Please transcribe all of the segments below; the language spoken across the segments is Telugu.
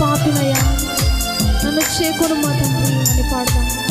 పాపినయ్యా నన్ను చేకొను మా తండ్రి అని పాడదాం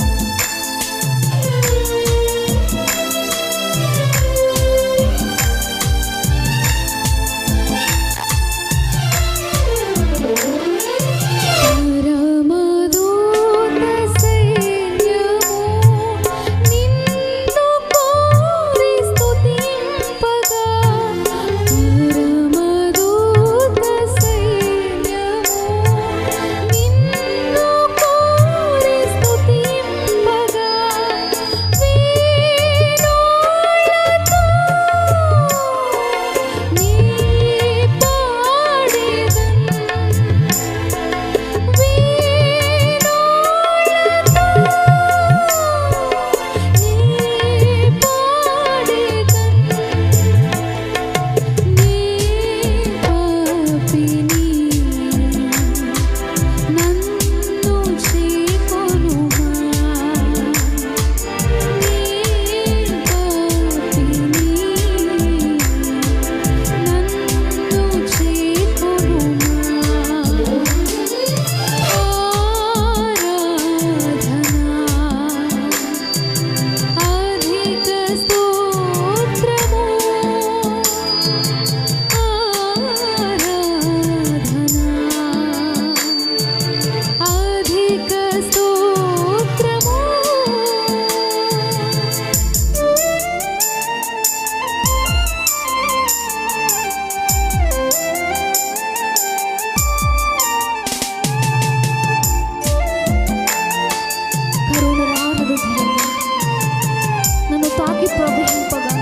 తాకి ప్రవహింపగా.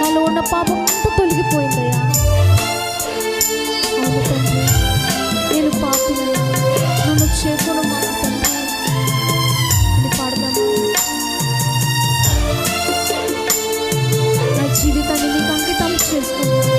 నాలో ఉన్న పాపం అంతా తొలగిపోయిందయ్యా. అవును తండ్రి నేను పాపి నన్ను చేతులు నా జీవితాన్ని నీకు అంకితం చేసుకున్నాను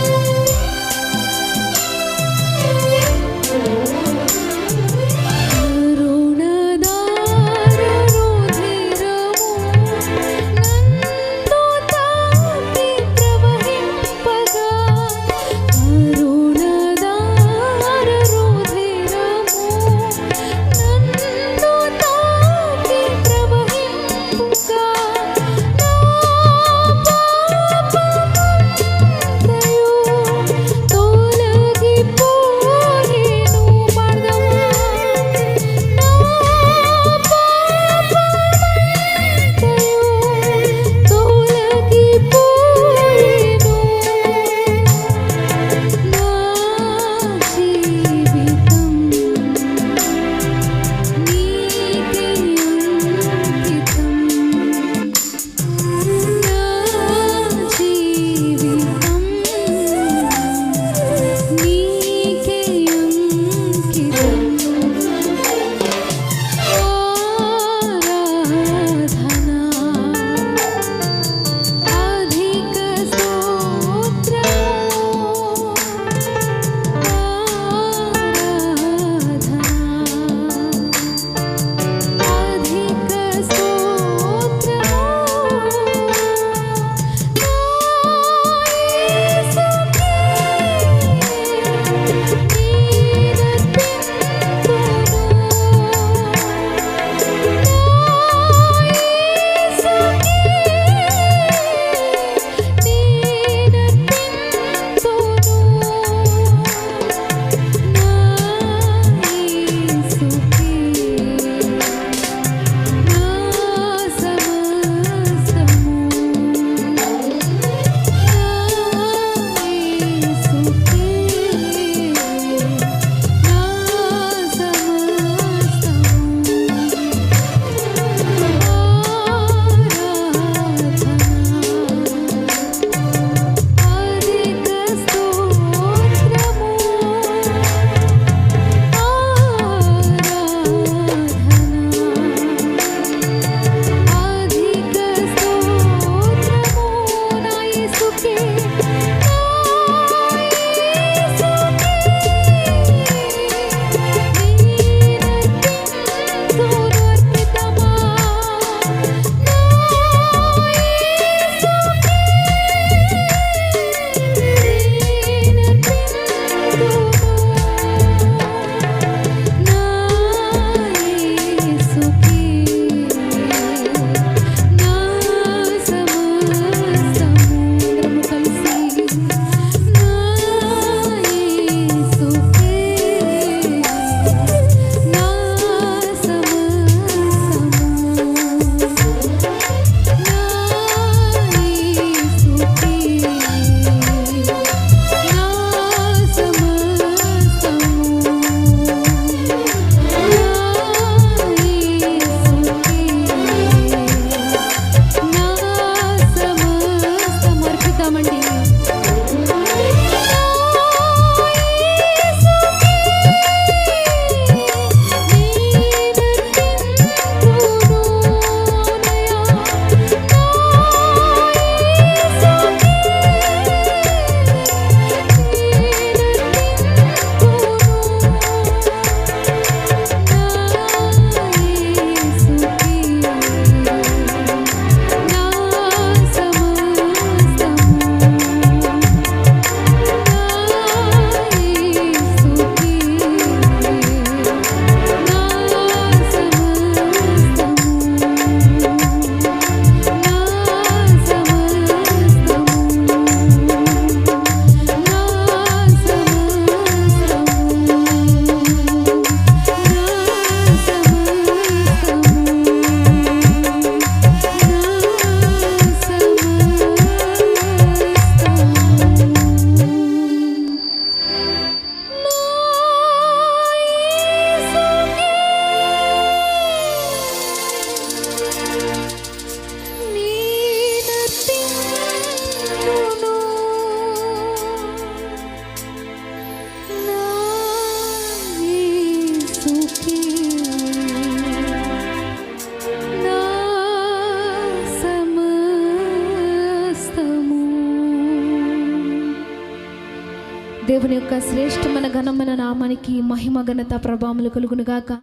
దేవుని యొక్క శ్రేష్టమైన ఘనమైన నామానికి మహిమ ఘనత ప్రభావములు కలుగునుగాక.